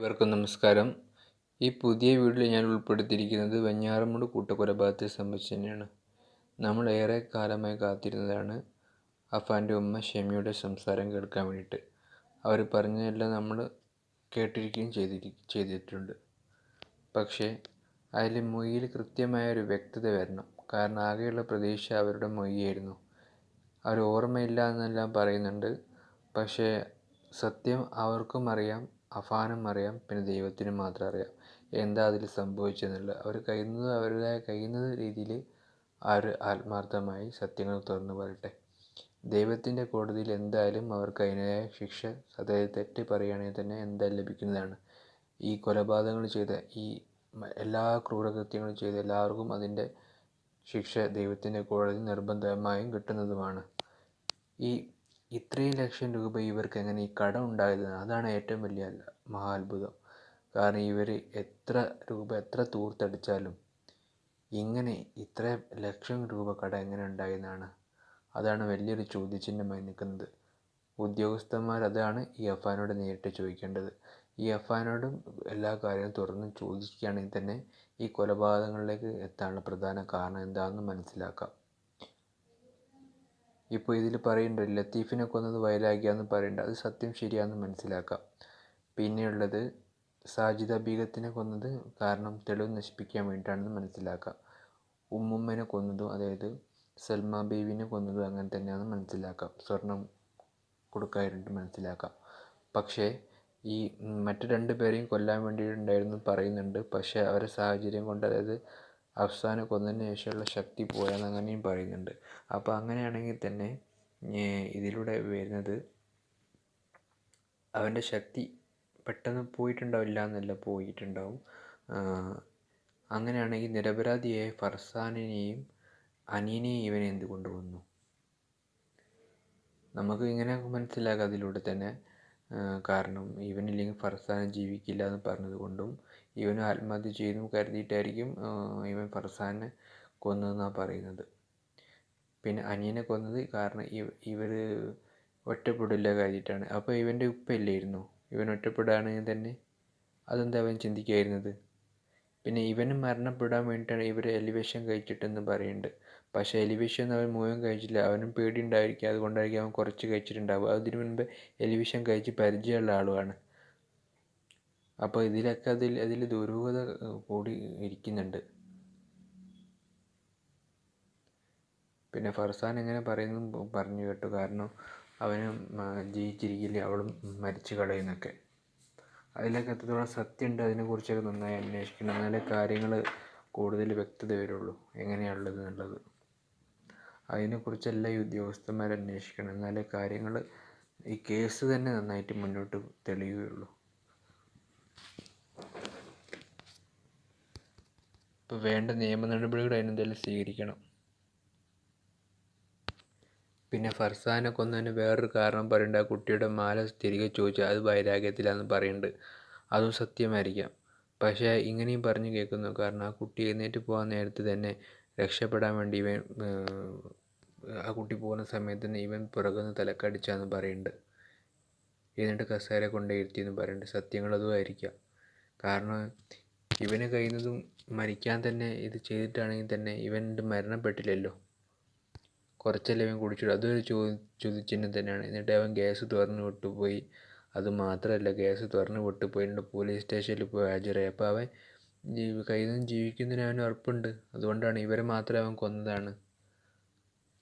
ഇവർക്കും നമസ്കാരം. ഈ പുതിയ വീഡിയോയിൽ ഞാൻ ഉൾപ്പെടുത്തിയിരിക്കുന്നത് വെഞ്ഞാറമൂട് കൂട്ടക്കൊലപാതകത്തെ സംബന്ധിച്ച് തന്നെയാണ്. നമ്മൾ ഏറെ കാലമായി കാത്തിരുന്നതാണ് അഫാന്റെ ഉമ്മ ഷെമിയുടെ സംസാരം കേൾക്കാൻ വേണ്ടിയിട്ട്. അവർ പറഞ്ഞതെല്ലാം നമ്മൾ കേട്ടിരിക്കുകയും ചെയ്തിരി ചെയ്തിട്ടുണ്ട്. പക്ഷേ അതിൽ മൊയ്യിൽ കൃത്യമായ ഒരു വ്യക്തത വരണം. കാരണം ആകെയുള്ള പ്രതീക്ഷ അവരുടെ മൊയ്യായിരുന്നു അവർ ഓർമ്മയില്ല എന്നെല്ലാം പറയുന്നുണ്ട്. പക്ഷേ സത്യം അവർക്കും അറിയാം. അഫാനും അറിയാം പിന്നെ ദൈവത്തിനും മാത്രം അറിയാം. എന്താ അതിൽ സംഭവിച്ചതെന്നുള്ളത്? അവർ കഴിയുന്നത് അവരുടേതായ കഴിയുന്ന രീതിയിൽ അവർ ആത്മാർത്ഥമായി സത്യങ്ങൾ തുറന്നു പറയട്ടെ. ദൈവത്തിന്റെ കോടതിയിൽ എന്തായാലും അവർക്ക് അതിനായ ശിക്ഷ അതായത് തെറ്റ് പറയുകയാണെങ്കിൽ തന്നെ എന്തായാലും ലഭിക്കുന്നതാണ്. ഈ കൊലപാതകങ്ങൾ ചെയ്ത ഈ എല്ലാ ക്രൂരകൃത്യങ്ങളും ചെയ്ത എല്ലാവർക്കും അതിന്റെ ശിക്ഷ ദൈവത്തിന്റെ കോടതി നിർബന്ധമായും കിട്ടുന്നതുമാണ്. ഈ ഇത്രയും ലക്ഷം രൂപ ഇവർക്ക് എങ്ങനെ ഈ കടം ഉണ്ടായത്? അതാണ് ഏറ്റവും വലിയ മഹാത്ഭുതം. കാരണം ഇവർ എത്ര രൂപ എത്ര തൂർത്തടിച്ചാലും ഇങ്ങനെ ഇത്ര ലക്ഷം രൂപ കട എങ്ങനെ ഉണ്ടായെന്നാണ് അതാണ് വലിയൊരു ചോദ്യചിഹ്നമായി നിൽക്കുന്നത്. ഉദ്യോഗസ്ഥന്മാർ അതാണ് ഈ അഫാനോട് നേരിട്ട് ചോദിക്കേണ്ടത്. ഈ അഫാനോടും എല്ലാ കാര്യവും തുറന്ന് ചോദിക്കുകയാണെങ്കിൽ തന്നെ ഈ കൊലപാതകങ്ങളിലേക്ക് എത്താനുള്ള പ്രധാന കാരണം എന്താണെന്ന് മനസ്സിലാക്കാം. ഇപ്പോൾ ഇതിൽ പറയുന്നുണ്ട് ലത്തീഫിനെ കൊന്നത് വയലാക്കിയാന്ന് പറയുന്നുണ്ട് അത് സത്യം ശരിയാണെന്ന് മനസ്സിലാക്കാം. പിന്നെയുള്ളത് സാജിദ ബീഗത്തിനെ കൊന്നത് കാരണം തെളിവ് നശിപ്പിക്കാൻ വേണ്ടിയിട്ടാണെന്ന് മനസ്സിലാക്കാം. ഉമ്മുമ്മനെ കൊന്നതും അതായത് സൽമ ബീവിനെ കൊന്നതും അങ്ങനെ തന്നെയാണെന്ന് മനസ്സിലാക്കാം. സ്വർണം കൊടുക്കാനായിട്ട് മനസ്സിലാക്കാം. പക്ഷേ ഈ മറ്റു രണ്ട് പേരെയും കൊല്ലാൻ വേണ്ടിയിട്ടുണ്ടായിരുന്നു പറയുന്നുണ്ട്. പക്ഷേ അവരെ സാഹചര്യം കൊണ്ട് അതായത് അഫ്സാനെ കൊന്നതിന് ശേഷമുള്ള ശക്തി പോയെന്നങ്ങനെയും പറയുന്നുണ്ട്. അപ്പോൾ അങ്ങനെയാണെങ്കിൽ തന്നെ ഇതിലൂടെ വരുന്നത് അവന്റെ ശക്തി പെട്ടെന്ന് പോയിട്ടുണ്ടാവില്ല എന്നല്ല പോയിട്ടുണ്ടാവും അങ്ങനെയാണെങ്കിൽ നിരപരാധിയായ ഫർസാനിനെയും അനിയനെയും ഇവനെ എന്ത് വന്നു നമുക്ക് ഇങ്ങനെ മനസ്സിലാകാം അതിലൂടെ തന്നെ. കാരണം ഇവനില്ലെങ്കിൽ ഫർസാന ജീവിക്കില്ല എന്ന് പറഞ്ഞത് കൊണ്ടും ഇവൻ ആത്മഹത്യ ചെയ്തു കരുതിയിട്ടായിരിക്കും ഇവൻ ഫർസാനെ കൊന്നതെന്നാണ് പറയുന്നത്. പിന്നെ അനിയനെ കൊന്നത് കാരണം ഇവ ഇവർ ഒറ്റപ്പെടില്ല കരുതിയിട്ടാണ്. അപ്പോൾ ഇവന്റെ ഉപ്പയില്ലായിരുന്നു ഇവൻ ഒറ്റപ്പെടുകയാണെങ്കിൽ തന്നെ? അതെന്താ അവൻ ചിന്തിക്കായിരുന്നത്? പിന്നെ ഇവന് മരണപ്പെടാൻ വേണ്ടിയിട്ടാണ് ഇവർ എലിവേഷൻ കഴിച്ചിട്ടെന്ന് പറയുന്നുണ്ട് പക്ഷേ എലിവിഷൻ അവൻ മുഴുവൻ കഴിച്ചില്ല. അവനും പേടി ഉണ്ടായിരിക്കുക അതുകൊണ്ടായിരിക്കും അവൻ കുറച്ച് കഴിച്ചിട്ടുണ്ടാവും അതിനു മുൻപ് എലിവിഷൻ കഴിച്ച് പരിചയമുള്ള ആളുമാണ് അപ്പോൾ ഇതിലൊക്കെ അതിൽ അതിൽ ദുരൂഹത കൂടി ഇരിക്കുന്നുണ്ട്. പിന്നെ ഫർസാൻ എങ്ങനെ പറയുന്നു പറഞ്ഞു കേട്ടു. കാരണം അവന് ജീവിച്ചിരിക്കില്ല? അവളും മരിച്ചു കളയുന്നൊക്കെ. അതിലൊക്കെ എത്രത്തോളം സത്യമുണ്ട് അതിനെക്കുറിച്ചൊക്കെ നന്നായി അന്വേഷിക്കണം. എന്നാലേ കാര്യങ്ങൾ കൂടുതൽ വ്യക്തത വരുള്ളൂ എങ്ങനെയാണുള്ളത് എന്നുള്ളത് അതിനെക്കുറിച്ചെല്ലാം ഈ ഉദ്യോഗസ്ഥന്മാർ അന്വേഷിക്കണം. എന്നാലേ കാര്യങ്ങൾ ഈ കേസ് തന്നെ നന്നായിട്ട് മുന്നോട്ട് തെളിയുകയുള്ളൂ. ഇപ്പോൾ വേണ്ട നിയമ നടപടികൾ അതിനെന്തായാലും സ്വീകരിക്കണം. പിന്നെ ഫർസാനെ കൊന്നതിന് വേറൊരു കാരണം പറയുന്നുണ്ട്. ആ കുട്ടിയുടെ മാല തിരികെ ചോദിച്ചാൽ അത് വൈരാഗ്യത്തിലാണെന്ന് പറയുന്നുണ്ട്. അതും സത്യമായിരിക്കാം. പക്ഷേ ഇങ്ങനെയും പറഞ്ഞു കേൾക്കുന്നു. കാരണം ആ കുട്ടി എഴുന്നേറ്റ് പോകാൻ നേരത്തെ തന്നെ രക്ഷപ്പെടാൻ വേണ്ടി ആ കുട്ടി പോകുന്ന സമയത്ത് ഇവൻ പുറകുനിന്ന് തലക്കടിച്ചാന്ന് പറയുന്നുണ്ട് എന്നിട്ട് കസേര കൊണ്ടുവരുത്തിയെന്ന് പറയുന്നുണ്ട് സത്യങ്ങൾ അതും ആയിരിക്കാം. കാരണം ഇവന് കഴിയുന്നതും മരിക്കാൻ തന്നെ ഇത് ചെയ്തിട്ടാണെങ്കിൽ തന്നെ ഇവൻ മരണപ്പെട്ടില്ലല്ലോ. കുറച്ചല്ലേ ഇവൻ കുടിച്ചിടും അതൊരു ചോ ചോദ്യചിഹ്നം തന്നെയാണ്. എന്നിട്ട് അവൻ ഗ്യാസ് തുറന്ന് വിട്ടുപോയി. അത് മാത്രമല്ല ഗ്യാസ് തുറന്ന് വിട്ടുപോയിട്ടുണ്ട് പോലീസ് സ്റ്റേഷനിൽ പോയി ഹാജരായി. അപ്പോൾ അവൻ ജീവി കയ്യിൽ നിന്ന് ജീവിക്കുന്നതിന് അവന് ഉറപ്പുണ്ട്. അതുകൊണ്ടാണ് ഇവരെ മാത്രം അവൻ കൊന്നതാണ്.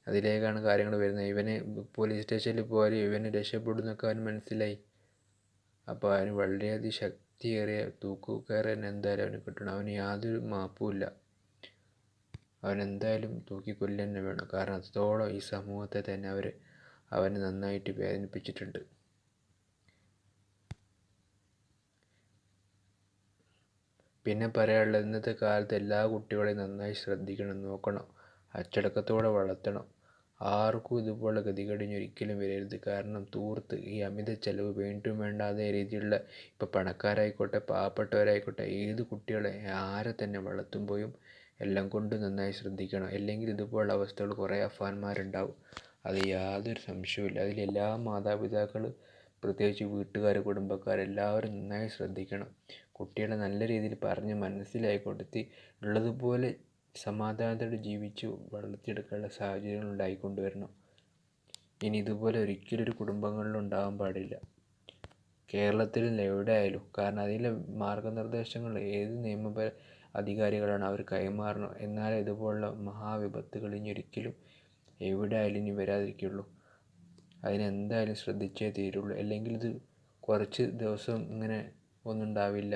അതിലേക്കാണ് കാര്യങ്ങൾ വരുന്നത്. ഇവന് പോലീസ് സ്റ്റേഷനിൽ പോയാൽ ഇവന് രക്ഷപ്പെടുന്നൊക്കെ അവന് മനസ്സിലായി. അപ്പോൾ അവന് വളരെയധികം ശക്തിയേറിയ തൂക്കുകയറാൻ എന്തായാലും അവന് കിട്ടണം. അവന് യാതൊരു മാപ്പുമില്ല അവൻ എന്തായാലും തൂക്കിക്കൊല്ലുക തന്നെ വേണം. കാരണം അത്രത്തോളം ഈ സമൂഹത്തെ തന്നെ അവർ അവനെ നന്നായിട്ട് വേദനിപ്പിച്ചിട്ടുണ്ട്. പിന്നെ പറയാനുള്ളത് ഇന്നത്തെ കാലത്ത് എല്ലാ കുട്ടികളെയും നന്നായി ശ്രദ്ധിക്കണം നോക്കണം അച്ചടക്കത്തോടെ വളർത്തണം. ആർക്കും ഇതുപോലെ ഗതികടിഞ്ഞ് ഒരിക്കലും വരരുത്. കാരണം തൂർത്ത് ഈ അമിത ചിലവ് വേണ്ടും വേണ്ടാതെ രീതിയിലുള്ള ഇപ്പോൾ പണക്കാരായിക്കോട്ടെ പാവപ്പെട്ടവരായിക്കോട്ടെ ഏത് കുട്ടികളെ ആരെ തന്നെ വളർത്തുമ്പോഴും എല്ലാം കൊണ്ടും നന്നായി ശ്രദ്ധിക്കണം. അല്ലെങ്കിൽ ഇതുപോലുള്ള അവസ്ഥകൾ കുറേ അഫാന്മാരുണ്ടാവും. അത് യാതൊരു സംശയവുമില്ല. അതിലെല്ലാ മാതാപിതാക്കൾ പ്രത്യേകിച്ച് വീട്ടുകാർ കുടുംബക്കാർ എല്ലാവരും നന്നായി ശ്രദ്ധിക്കണം. കുട്ടികളെ നല്ല രീതിയിൽ പറഞ്ഞ് മനസ്സിലാക്കി കൊടുത്ത് ഉള്ളതുപോലെ സമാധാനത്തോടെ ജീവിച്ചു വളർത്തിയെടുക്കാനുള്ള സാഹചര്യങ്ങൾ ഉണ്ടായിക്കൊണ്ടുവരണം ഇനി ഇതുപോലെ ഒരിക്കലും ഒരു കുടുംബങ്ങളിൽ പാടില്ല. കേരളത്തിൽ എവിടെ ആയാലും കാരണം അതിലെ മാർഗനിർദ്ദേശങ്ങൾ ഏത് നിയമപര അധികാരികളാണ് അവർ കൈമാറണം എന്നാലേ ഇതുപോലുള്ള മഹാവിപത്തുകൾ ഇനി ഒരിക്കലും എവിടെ ആയാലും ഇനി വരാതിരിക്കുള്ളൂ അതിനെന്തായാലും ശ്രദ്ധിച്ചേ തീരുള്ളൂ. അല്ലെങ്കിൽ ഇത് കുറച്ച് ദിവസം ഇങ്ങനെ ഒന്നും ഉണ്ടാവില്ല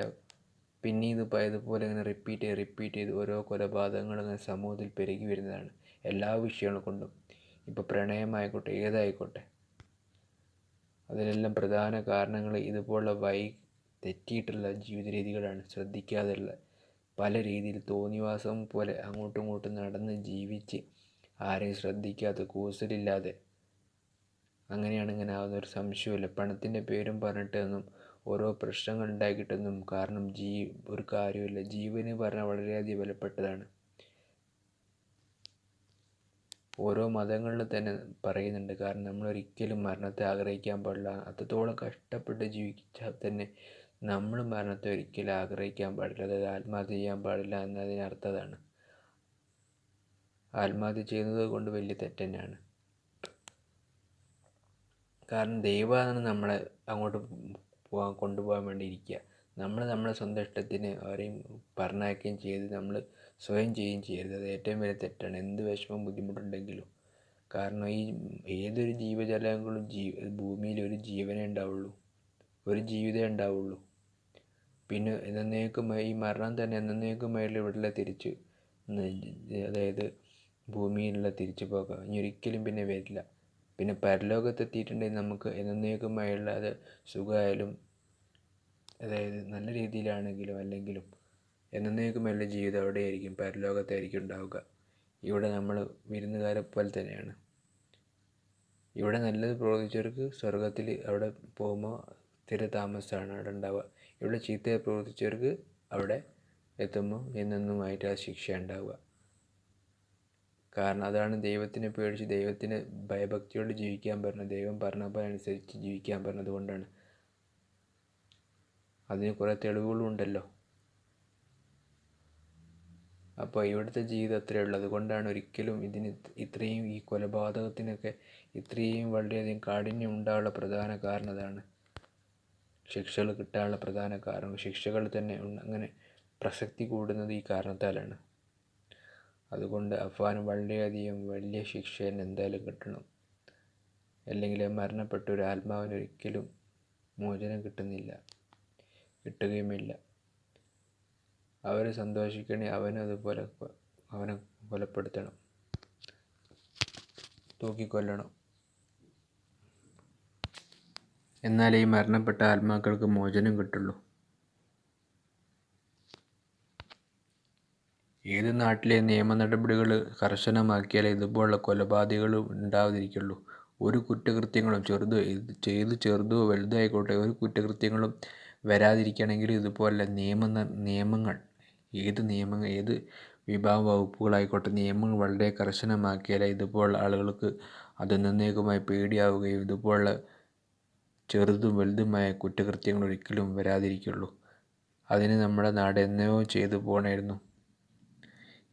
പിന്നെ ഇത് ഇതുപോലെ ഇങ്ങനെ റിപ്പീറ്റ് ചെയ്ത് റിപ്പീറ്റ് ചെയ്ത് ഓരോ കൊലപാതകങ്ങൾ ഇങ്ങനെ സമൂഹത്തിൽ പെരുകി വരുന്നതാണ് എല്ലാ വിഷയങ്ങൾ കൊണ്ടും. ഇപ്പോൾ പ്രണയമായിക്കോട്ടെ ഏതായിക്കോട്ടെ. അതിലെല്ലാം പ്രധാന കാരണങ്ങൾ ഇതുപോലുള്ള വൈ തെറ്റിയിട്ടുള്ള ജീവിത രീതികളാണ് ശ്രദ്ധിക്കാതെയുള്ള പല രീതിയിൽ തോന്നിവാസം പോലെ അങ്ങോട്ടും ഇങ്ങോട്ടും നടന്ന് ജീവിച്ച് ആരെയും ശ്രദ്ധിക്കാതെ കൂസലില്ലാതെ അങ്ങനെയാണ് ഇങ്ങനെ ആവുന്ന ഒരു സംശയമില്ല പണത്തിന്റെ പേരും പറഞ്ഞിട്ടൊന്നും ഓരോ പ്രശ്നങ്ങൾ ഉണ്ടാക്കിയിട്ടൊന്നും കാരണം ജീ ഒരു കാര്യമില്ല ജീവന് പറഞ്ഞാൽ വളരെയധികം വിലപ്പെട്ടതാണ്. ഓരോ മതങ്ങളിൽ തന്നെ പറയുന്നുണ്ട്. കാരണം നമ്മൾ ഒരിക്കലും മരണത്തെ ആഗ്രഹിക്കാൻ പാടില്ല. അത്രത്തോളം കഷ്ടപ്പെട്ട് ജീവിച്ചാൽ തന്നെ നമ്മൾ മരണത്തെ ഒരിക്കലും ആഗ്രഹിക്കാൻ പാടില്ല. അതായത് ആത്മഹത്യ ചെയ്യാൻ പാടില്ല എന്നതിനർത്ഥതാണ് ആത്മഹത്യ ചെയ്യുന്നത് കൊണ്ട് വലിയ തെറ്റ് തന്നെയാണ്. കാരണം ദൈവമാണ് നമ്മളെ അങ്ങോട്ട് പോകാൻ കൊണ്ടുപോകാൻ വേണ്ടി ഇരിക്കുക. നമ്മൾ നമ്മുടെ സ്വന്തം ഇഷ്ടത്തിന് അവരെയും പറഞ്ഞയക്കുകയും ചെയ്ത് നമ്മൾ സ്വയം ചെയ്യുകയും ചെയ്യരുത്. അത് ഏറ്റവും വലിയ തെറ്റാണ്. എന്ത് വിഷമം ബുദ്ധിമുട്ടുണ്ടെങ്കിലും. കാരണം ഈ ഏതൊരു ജീവജാലങ്ങളും ജീ ഭൂമിയിൽ ഒരു ജീവനേ ഉണ്ടാവുള്ളൂ. ഒരു ജീവിതമേ ഉണ്ടാവുള്ളൂ. പിന്നെ എന്നേക്കും ഈ മരണം തന്നെ എന്നേക്കുമായുള്ള ഇവിടെയുള്ള തിരിച്ച് അതായത് ഭൂമിയിലുള്ള തിരിച്ചു പോകാം. ഇനി ഒരിക്കലും പിന്നെ വരില്ല. പിന്നെ പരലോകത്തെത്തിയിട്ടുണ്ടെങ്കിൽ നമുക്ക് എന്നേക്കുമായുള്ള അത് സുഖമായാലും അതായത് നല്ല രീതിയിലാണെങ്കിലും അല്ലെങ്കിലും എന്നേക്കുമായുള്ള ജീവിതം അവിടെയായിരിക്കും പരലോകത്തായിരിക്കും ഉണ്ടാവുക. ഇവിടെ നമ്മൾ വിരുന്നുകാരെ പോലെ തന്നെയാണ്. ഇവിടെ നല്ലത് പ്രവർത്തിച്ചവർക്ക് സ്വർഗത്തിൽ അവിടെ പോകുമ്പോൾ സ്ഥിര താമസമാണ് അവിടെ ഉണ്ടാവുക. ഇവിടെ ചീത്തയെ പ്രവർത്തിച്ചവർക്ക് അവിടെ എത്തുമ്പോൾ എന്നെന്നുമായിട്ട് ആ ശിക്ഷ ഉണ്ടാവുക. കാരണം അതാണ് ദൈവത്തിനെ പേടിച്ച് ദൈവത്തിന് ഭയഭക്തിയോട് ജീവിക്കാൻ പറഞ്ഞത്. ദൈവം പറഞ്ഞപ്പോൾ അനുസരിച്ച് ജീവിക്കാൻ പറഞ്ഞത് കൊണ്ടാണ്. അതിന് കുറേ തെളിവുകളും ഉണ്ടല്ലോ. അപ്പോൾ ഇവിടുത്തെ ജീവിതം അത്രയേ ഉള്ളൂ അതുകൊണ്ടാണ് ഒരിക്കലും ഇതിന് ഇത്രയും ഈ കൊലപാതകത്തിനൊക്കെ ഇത്രയും വളരെയധികം കാഠിന്യം ഉണ്ടാകാനുള്ള പ്രധാന കാരണം അതാണ്. ശിക്ഷകൾ കിട്ടാനുള്ള പ്രധാന കാരണം. ശിക്ഷകൾ തന്നെ അങ്ങനെ പ്രസക്തി കൂടുന്നത് ഈ കാരണത്താലാണ്. അതുകൊണ്ട് അഫ്വാന് വളരെയധികം വലിയ ശിക്ഷ എന്തായാലും കിട്ടണം. അല്ലെങ്കിൽ മരണപ്പെട്ട ഒരു ആത്മാവിന് ഒരിക്കലും മോചനം കിട്ടുന്നില്ല. കിട്ടുകയുമില്ല. അവരെ സന്തോഷിക്കണേ അവനും അതുപോലെ അവനെ കൊലപ്പെടുത്തണം. തൂക്കിക്കൊല്ലണം. എന്നാലേ ഈ മരണപ്പെട്ട ആത്മാക്കൾക്ക് മോചനം കിട്ടുള്ളൂ. ഏത് നാട്ടിലെ നിയമ നടപടികൾ കർശനമാക്കിയാലേ ഇതുപോലുള്ള കൊലപാതകങ്ങൾ ഉണ്ടാവാതിരിക്കുള്ളൂ? ഒരു കുറ്റകൃത്യങ്ങളും ചെറുതോ ഏത് ചെയ്ത് ചെറുതോ വലുതോ ആയിക്കോട്ടെ ഒരു കുറ്റകൃത്യങ്ങളും വരാതിരിക്കണമെങ്കിൽ ഇതുപോലെ നിയമ നിയമങ്ങൾ ഏത് നിയമങ്ങൾ ഏത് വിഭാഗ വകുപ്പുകളായിക്കോട്ടെ നിയമങ്ങൾ വളരെ കർശനമാക്കിയാലേ ഇതുപോലുള്ള ആളുകൾക്ക് അത് നിന്നേക്കുമായി പേടിയാവുകയും ഇതുപോലുള്ള ചെറുതും വലുതുമായ കുറ്റകൃത്യങ്ങൾ ഒരിക്കലും വരാതിരിക്കുള്ളൂ. അതിന് നമ്മുടെ നാട് എന്നയോ ചെയ്തു പോകണമായിരുന്നു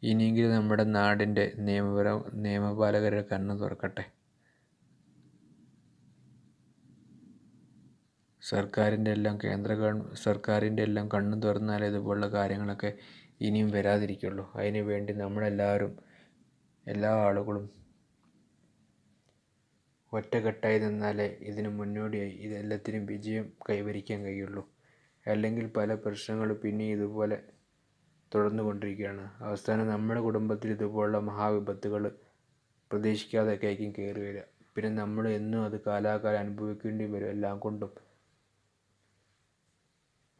ഇനിയെങ്കിലും നമ്മുടെ നാടിന്റെ നിയമപര നിയമപാലകരുടെ കണ്ണ് തുറക്കട്ടെ. സർക്കാരിന്റെ എല്ലാം കേന്ദ്ര ഗവൺമെന്റ് സർക്കാരിന്റെ എല്ലാം കണ്ണ് തുറന്നാലേ ഇതുപോലുള്ള കാര്യങ്ങളൊക്കെ ഇനിയും വരാതിരിക്കുള്ളൂ. അതിന് വേണ്ടി നമ്മളെല്ലാവരും എല്ലാ ആളുകളും ഒറ്റക്കെട്ടായി നിന്നാലേ ഇതിന് മുന്നോടിയായി ഇതെല്ലാത്തിനും വിജയം കൈവരിക്കാൻ കഴിയുള്ളൂ. അല്ലെങ്കിൽ പല പ്രശ്നങ്ങളും പിന്നെ ഇതുപോലെ തുടർന്നു കൊണ്ടിരിക്കുകയാണ് അവസാനം നമ്മുടെ കുടുംബത്തിൽ ഇതുപോലുള്ള മഹാവിപത്തുകൾ പ്രതീക്ഷിക്കാതെയൊക്കെ ആയിരിക്കും കയറി വരിക. പിന്നെ നമ്മൾ എന്നും അത് കാലാകാലം അനുഭവിക്കേണ്ടി വരും എല്ലാം കൊണ്ടും.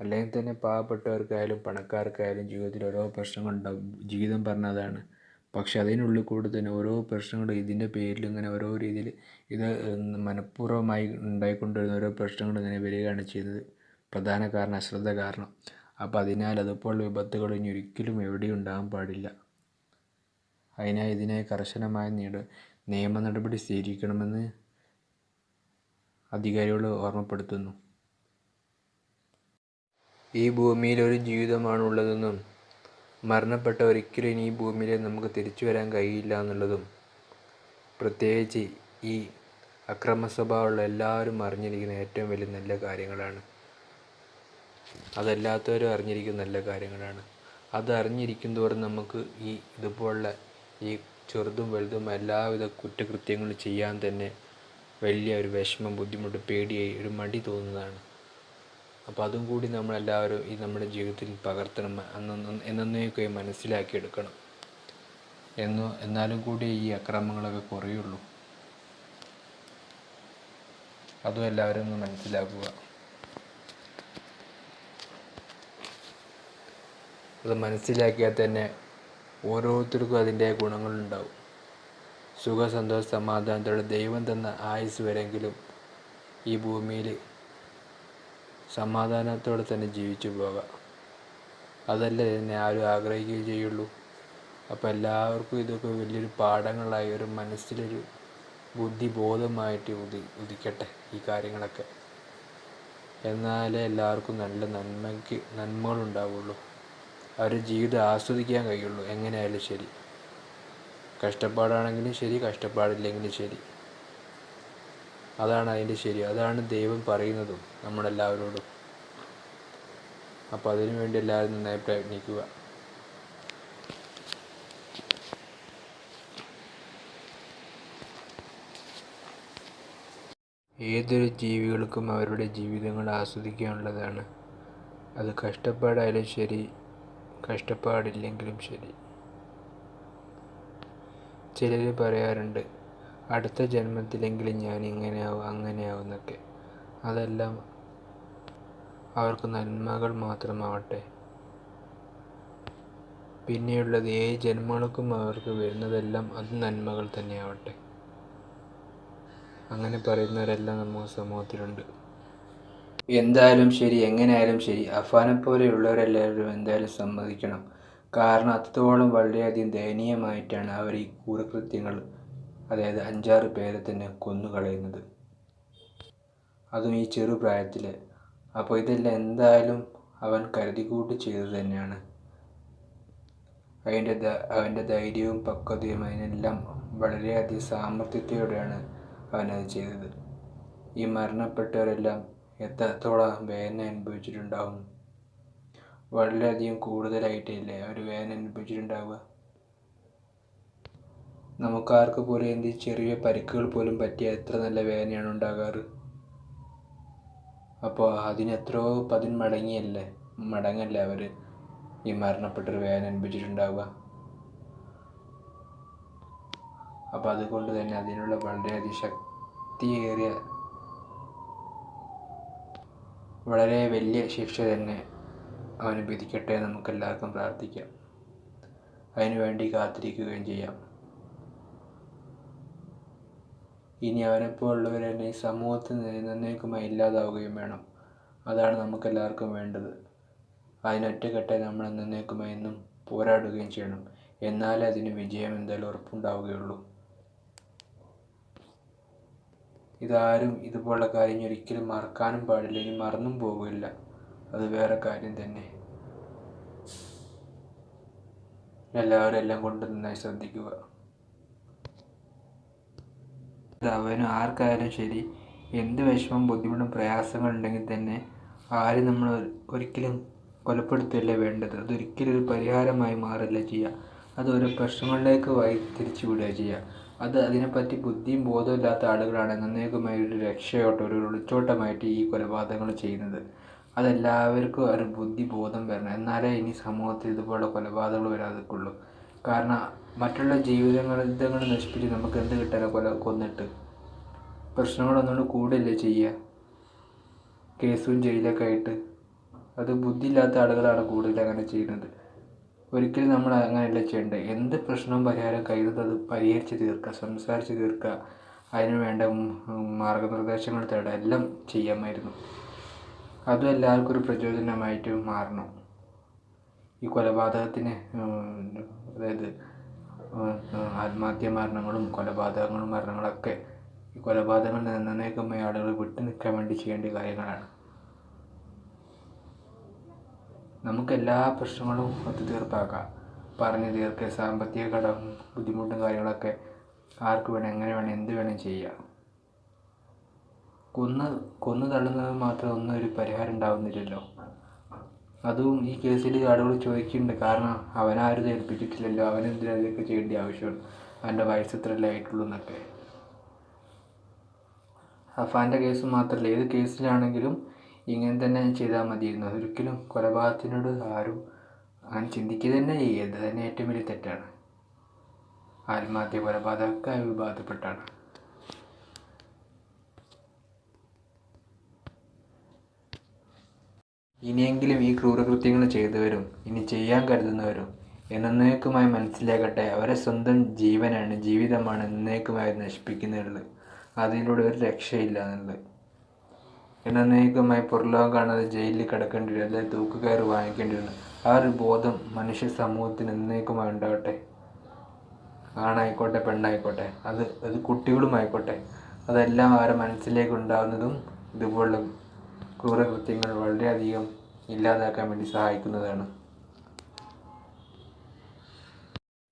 അല്ലെങ്കിൽ തന്നെ പാവപ്പെട്ടവർക്കായാലും പണക്കാർക്കായാലും ജീവിതത്തിൽ ഓരോ പ്രശ്നങ്ങളുണ്ടാവും ജീവിതം പറഞ്ഞതാണ് പക്ഷെ അതിനുള്ളിൽ കൂടെ തന്നെ ഓരോ പ്രശ്നങ്ങളും ഇതിന്റെ പേരിൽ ഇങ്ങനെ ഓരോ രീതിയിൽ ഇത് മനഃപൂർവമായി ഉണ്ടായിക്കൊണ്ടിരുന്ന ഓരോ പ്രശ്നങ്ങളും ഇങ്ങനെ വരികയാണ് ചെയ്തത് പ്രധാന കാരണം അശ്രദ്ധ കാരണം. അപ്പോൾ അതിനാൽ അതുപോലുള്ള വിപത്തുകൾ ഇനി ഒരിക്കലും എവിടെയും ഉണ്ടാകാൻ പാടില്ല. അതിനായി ഇതിനായി കർശനമായ നീട് നിയമ നടപടി സ്വീകരിക്കണമെന്ന് അധികാരികൾ ഓർമ്മപ്പെടുത്തുന്നു. ഈ ഭൂമിയിൽ ഒരു ജീവിതമാണുള്ളതെന്നും മരണപ്പെട്ട ഒരിക്കലും ഈ ഭൂമിയിലേക്ക് നമുക്ക് തിരിച്ചു വരാൻ കഴിയില്ല എന്നുള്ളതും പ്രത്യേകിച്ച് ഈ അക്രമ സ്വഭാവമുള്ള എല്ലാവരും അറിഞ്ഞിരിക്കുന്ന ഏറ്റവും വലിയ നല്ല കാര്യങ്ങളാണ്. അതല്ലാത്തവരും അറിഞ്ഞിരിക്കുന്ന നല്ല കാര്യങ്ങളാണ്. അത് അറിഞ്ഞിരിക്കും തോറും നമുക്ക് ഈ ഇതുപോലുള്ള ഈ ചെറുതും വലുതും എല്ലാവിധ കുറ്റകൃത്യങ്ങളും ചെയ്യാൻ തന്നെ വലിയ ഒരു വിഷമം ബുദ്ധിമുട്ട് പേടിയായി ഒരു മടി തോന്നുന്നതാണ്. അപ്പോൾ അതും കൂടി നമ്മളെല്ലാവരും ഈ നമ്മുടെ ജീവിതത്തിൽ പകർത്തണം എന്നേക്കായി മനസ്സിലാക്കിയെടുക്കണം. എന്നോ എന്നാലും കൂടി ഈ അക്രമങ്ങളൊക്കെ കുറയുള്ളൂ. അതും എല്ലാവരും ഒന്ന് മനസ്സിലാക്കുക. അത് മനസ്സിലാക്കിയാൽ തന്നെ ഓരോരുത്തർക്കും അതിന്റെ ഗുണങ്ങളുണ്ടാവും. സുഖ സന്തോഷ സമാധാനത്തോടെ ദൈവം തന്ന ആയുസ് വരെങ്കിലും ഈ ഭൂമിയിൽ സമാധാനത്തോടെ തന്നെ ജീവിച്ചു പോകാം. അതല്ലേ തന്നെ ആരും ആഗ്രഹിക്കുകയും ചെയ്യുള്ളൂ. അപ്പോൾ എല്ലാവർക്കും ഇതൊക്കെ വലിയൊരു പാഠങ്ങളായി ഒരു മനസ്സിലൊരു ബുദ്ധിബോധമായിട്ട് ഉദി ഉദിക്കട്ടെ ഈ കാര്യങ്ങളൊക്കെ. എന്നാലേ എല്ലാവർക്കും നല്ല നന്മയ്ക്ക് നന്മകളുണ്ടാവുള്ളൂ. അവരുടെ ജീവിതം ആസ്വദിക്കാൻ കഴിയുള്ളൂ. എങ്ങനെയായാലും ശരി. കഷ്ടപ്പാടാണെങ്കിലും ശരി കഷ്ടപ്പാടില്ലെങ്കിലും ശരി. അതാണ് അതിന്റെ ശരി. അതാണ് ദൈവം പറയുന്നതും നമ്മളെല്ലാവരോടും. അപ്പോൾ അതിനു വേണ്ടി എല്ലാവരും നന്നായി പ്രയത്നിക്കുക. ഏതൊരു ജീവികൾക്കും അവരുടെ ജീവിതങ്ങൾ ആസ്വദിക്കാനുള്ളതാണ്. അത് കഷ്ടപ്പാടായാലും ശരി കഷ്ടപ്പാടില്ലെങ്കിലും ശരി. ചിലർ പറയാറുണ്ട് അടുത്ത ജന്മത്തിലെങ്കിലും ഞാൻ ഇങ്ങനെയാവും എന്നൊക്കെ. അതെല്ലാം അവർക്ക് നന്മകൾ മാത്രമാവട്ടെ. പിന്നെയുള്ളത് ഏത് ജന്മങ്ങൾക്കും അവർക്ക് വരുന്നതെല്ലാം അത് നന്മകൾ തന്നെയാവട്ടെ. അങ്ങനെ പറയുന്നവരെല്ലാം നമ്മുടെ സമൂഹത്തിലുണ്ട്. എന്തായാലും ശരി എങ്ങനെയായാലും ശരി. അഫാനെ പോലെയുള്ളവരെല്ലാവരും എന്തായാലും സമ്മതിക്കണം. കാരണം അത്രത്തോളം വളരെയധികം ദയനീയമായിട്ടാണ് അവർ ഈ ക്രൂരകൃത്യങ്ങൾ അതായത് അഞ്ചാറ് പേരെ തന്നെ കൊന്നുകളയുന്നത്. അതും ഈ ചെറുപ്രായത്തിൽ അപ്പോൾ ഇതെല്ലാം എന്തായാലും അവൻ കരുതിക്കൂട്ടി ചെയ്തത് തന്നെയാണ്. അതിന്റെ അവന്റെ ധൈര്യവും പക്വതയും അതിനെല്ലാം വളരെയധികം സാമർഥ്യത്തോടെയാണ് അവനത് ചെയ്തത്. ഈ മരണപ്പെട്ടവരെല്ലാം എത്രത്തോളം വേദന അനുഭവിച്ചിട്ടുണ്ടാവും? വളരെയധികം കൂടുതലായിട്ടല്ലേ അവർ വേദന അനുഭവിച്ചിട്ടുണ്ടാവുക? നമുക്കാർക്ക് പോലും എന്ത് ചെറിയ പരിക്കുകൾ പോലും പറ്റിയ എത്ര നല്ല വേദനയാണ് ഉണ്ടാകാറ്? അപ്പോൾ അതിന് എത്രയോ പതിന് മടങ്ങിയല്ലേ മടങ്ങല്ലേ അവർ ഈ മരണപ്പെട്ടൊരു വേദന അനുഭവിച്ചിട്ടുണ്ടാവുക? അപ്പോൾ അതുകൊണ്ട് തന്നെ അതിനുള്ള വളരെയധികം ശക്തിയേറിയ വളരെ വലിയ ശിക്ഷ തന്നെ അവന് വിധിക്കട്ടെ നമുക്കെല്ലാവർക്കും പ്രാർത്ഥിക്കാം. അതിനു വേണ്ടി കാത്തിരിക്കുകയും ചെയ്യാം. ഇനി അവനെപ്പോലുള്ളവർ തന്നെ ഈ സമൂഹത്തിൽ നിന്നേക്കുമായി ഇല്ലാതാവുകയും വേണം. അതാണ് നമുക്കെല്ലാവർക്കും വേണ്ടത്. അതിനൊറ്റക്കെട്ടെ നമ്മൾ എന്നേക്കുമായി എന്നും പോരാടുകയും ചെയ്യണം. എന്നാലേ അതിന് വിജയം എന്തായാലും ഉറപ്പുണ്ടാവുകയുള്ളൂ. ഇതാരും ഇതുപോലുള്ള കാര്യം ഒരിക്കലും മറക്കാനും പാടില്ല. ഇനി മറന്നും പോകില്ല അത് വേറെ കാര്യം തന്നെ. എല്ലാവരും എല്ലാം കൊണ്ട് നന്നായി ശ്രദ്ധിക്കുക. അവനും ആർക്കായാലും ശരി എന്ത് വിഷമം ബുദ്ധിമുട്ടും പ്രയാസങ്ങൾ ഉണ്ടെങ്കിൽ തന്നെ ആരും നമ്മൾ ഒരിക്കലും കൊലപ്പെടുത്തുകയല്ല വേണ്ടത്. അതൊരിക്കലും ഒരു പരിഹാരമായി മാറില്ല ചെയ്യുക. അത് പ്രശ്നങ്ങളിലേക്ക് വഴി തിരിച്ചു വിടുക ചെയ്യുക. അത് അതിനെപ്പറ്റി ബുദ്ധിയും ബോധവും ഇല്ലാത്ത ആളുകളാണ് എന്നേക്കുമായി ഒരു രക്ഷയോട്ടം ഒരു ഒളിച്ചോട്ടമായിട്ട് ഈ കൊലപാതകങ്ങൾ ചെയ്യുന്നത്. അതെല്ലാവർക്കും ഒരു ബുദ്ധി ബോധം വരണം. എന്നാലേ ഇനി സമൂഹത്തിൽ ഇതുപോലുള്ള കൊലപാതകങ്ങൾ വരാതിരിക്കുള്ളൂ. കാരണം മറ്റുള്ള ജീവിതങ്ങൾ നശിപ്പിച്ച് നമുക്ക് എന്ത് കിട്ടാനോ കൊല കൊന്നിട്ട്? പ്രശ്നങ്ങളൊന്നുകൊണ്ട് കൂടില്ലേ ചെയ്യുക? കേസും ജയിലൊക്കെ ആയിട്ട്. അത് ബുദ്ധിയില്ലാത്ത ആളുകളാണ് കൂടുതൽ അങ്ങനെ ചെയ്യുന്നത്. ഒരിക്കലും നമ്മൾ അങ്ങനെയല്ല ചെയ്യേണ്ടത്. എന്ത് പ്രശ്നവും പരിഹാരം കഴിയുന്നത് അത് പരിഹരിച്ച് തീർക്കുക സംസാരിച്ച് തീർക്കുക. അതിന് വേണ്ട മാർഗനിർദ്ദേശങ്ങൾ തേടുക. എല്ലാം ചെയ്യാമായിരുന്നു. അതും എല്ലാവർക്കും ഒരു പ്രചോദനമായിട്ട് മാറണം. ഈ കൊലപാതകത്തിന് അതായത് ആത്മഹത്യ മരണങ്ങളും കൊലപാതകങ്ങളും മരണങ്ങളൊക്കെ ഈ കൊലപാതകങ്ങളിൽ നിന്നേക്കുമ്പോൾ ആളുകൾ വിട്ടു നിൽക്കാൻ വേണ്ടി ചെയ്യേണ്ട കാര്യങ്ങളാണ്. നമുക്ക് എല്ലാ പ്രശ്നങ്ങളും ഒത്തുതീർപ്പാക്കാം പറഞ്ഞു തീർക്കുക സാമ്പത്തിക ഘടകം ബുദ്ധിമുട്ടും കാര്യങ്ങളൊക്കെ ആർക്ക് വേണം എങ്ങനെ വേണം എന്ത് വേണം ചെയ്യാം. കൊന്ന് കൊന്നു തള്ളുന്നത് മാത്രം ഒന്നും ഒരു പരിഹാരം ഉണ്ടാവുന്നില്ലല്ലോ. അതും ഈ കേസിൽ ആളുകൾ ചോദിക്കുന്നുണ്ട്. കാരണം അവനാരും ഏൽപ്പിച്ചിട്ടില്ലല്ലോ. അവനെന്തിനാ ഇതൊക്കെ ചെയ്യേണ്ട ആവശ്യമുണ്ട് അവന്റെ വയസ്സ് ഇത്രയല്ലേ ആയിട്ടുള്ളൂ എന്നൊക്കെ. അഫാന്റെ കേസ് മാത്രമല്ല. ഏത് കേസിലാണെങ്കിലും ഇങ്ങനെ തന്നെ ചെയ്താൽ മതിയായിരുന്നു. അതൊരിക്കലും കൊലപാതകത്തിനോട് ആരും അങ്ങനെ ചിന്തിക്കുക തന്നെ ചെയ്യരുത്. തന്നെ ഏറ്റവും വലിയ തെറ്റാണ്. ആത്മഹത്യ കൊലപാതകമൊക്കെ വിഭാഗത്തിൽപ്പെട്ടാണ്. ഇനിയെങ്കിലും ഈ ക്രൂരകൃത്യങ്ങൾ ചെയ്തവരും ഇനി ചെയ്യാൻ കരുതുന്നവരും എന്നേക്കുമായി മനസ്സിലാക്കട്ടെ അവരെ സ്വന്തം ജീവനാണ് ജീവിതമാണ് എന്നേക്കുമായി നശിപ്പിക്കുന്നുള്ളത് അതിലൂടെ ഒരു രക്ഷയില്ല എന്നുള്ളത്. എന്നേക്കുമായി പുറലോകം ജയിലിൽ കിടക്കേണ്ടി വരും. അല്ലെങ്കിൽ തൂക്കുകയറ് വാങ്ങിക്കേണ്ടി വരും. ആ ഒരു ബോധം മനുഷ്യ സമൂഹത്തിന് എന്നേക്കുമായി ഉണ്ടാവട്ടെ. ആണായിക്കോട്ടെ പെണ്ണായിക്കോട്ടെ. അത് അത് കുട്ടികളുമായിക്കോട്ടെ അതെല്ലാം അവരുടെ മനസ്സിലേക്ക് ഉണ്ടാകുന്നതും ഇതുപോലുള്ള ക്രൂരകൃത്യങ്ങൾ വളരെയധികം ഇല്ലാതാക്കാൻ വേണ്ടി സഹായിക്കുന്നതാണ്.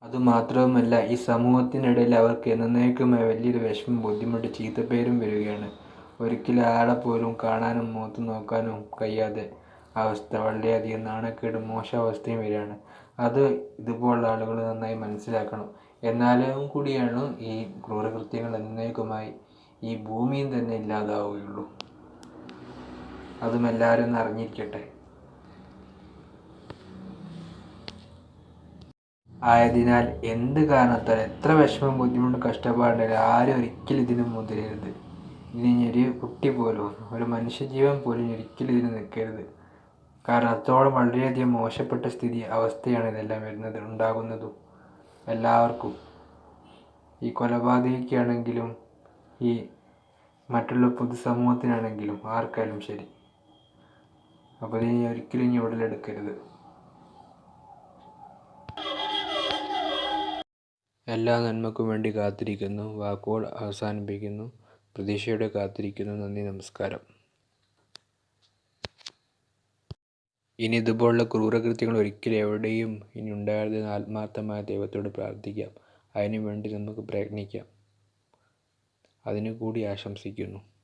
അതുമാത്രവുമല്ല ഈ സമൂഹത്തിനിടയിൽ അവർക്ക് എന്നേക്കുമായി വലിയൊരു വിഷമം ബുദ്ധിമുട്ട് ചീത്തപ്പേരും വരികയാണ്. ഒരിക്കലും ആളെ പോലും കാണാനും മുഖത്ത് നോക്കാനും കഴിയാതെ അവസ്ഥ വളരെയധികം നാണക്കേടും മോശാവസ്ഥയും വരികയാണ്. അത് ഇതുപോലുള്ള ആളുകൾ നന്നായി മനസ്സിലാക്കണം. എന്നാലും കൂടിയാണ് ഈ ക്രൂരകൃത്യങ്ങൾ എന്നേക്കുമായി ഈ ഭൂമിയിൽ തന്നെ ഇല്ലാതാവുകയുള്ളൂ. അതും എല്ലാവരും അറിഞ്ഞിരിക്കട്ടെ. ആയതിനാൽ എന്ത് കാരണത്താൽ എത്ര വിഷമം ബുദ്ധിമുട്ട് കഷ്ടപ്പാടുണ്ടെങ്കിലും ആരും ഒരിക്കലും ഇതിനു മുതിരരുത്. ഇനി ഒരു കുട്ടി പോലും ഒരു മനുഷ്യജീവൻ പോലും ഒരിക്കലും ഇതിന് നിൽക്കരുത്. കാരണം അത്തോളം വളരെയധികം മോശപ്പെട്ട സ്ഥിതി അവസ്ഥയാണ് ഇതെല്ലാം വരുന്നത് ഉണ്ടാകുന്നതും എല്ലാവർക്കും. ഈ കൊലപാതകയ്ക്കാണെങ്കിലും ഈ മറ്റുള്ള പൊതുസമൂഹത്തിനാണെങ്കിലും ആർക്കായാലും ശരി. അപ്പോൾ ഇനി ഒരിക്കലും ഇനി ഉടലെടുക്കരുത്. എല്ലാ നന്മക്കും വേണ്ടി കാത്തിരിക്കുന്നു. വാക്കുകൾ അവസാനിപ്പിക്കുന്നു. പ്രതീക്ഷയോടെ കാത്തിരിക്കുന്നു. നന്ദി നമസ്കാരം. ഇനി ഇതുപോലുള്ള ക്രൂരകൃത്യങ്ങൾ ഒരിക്കലും എവിടെയും ഇനി ഉണ്ടാകരുതെന്ന് ആത്മാർത്ഥമായ ദൈവത്തോട് പ്രാർത്ഥിക്കാം. അതിനു വേണ്ടി നമുക്ക് പ്രയത്നിക്കാം. അതിനു കൂടി ആശംസിക്കുന്നു.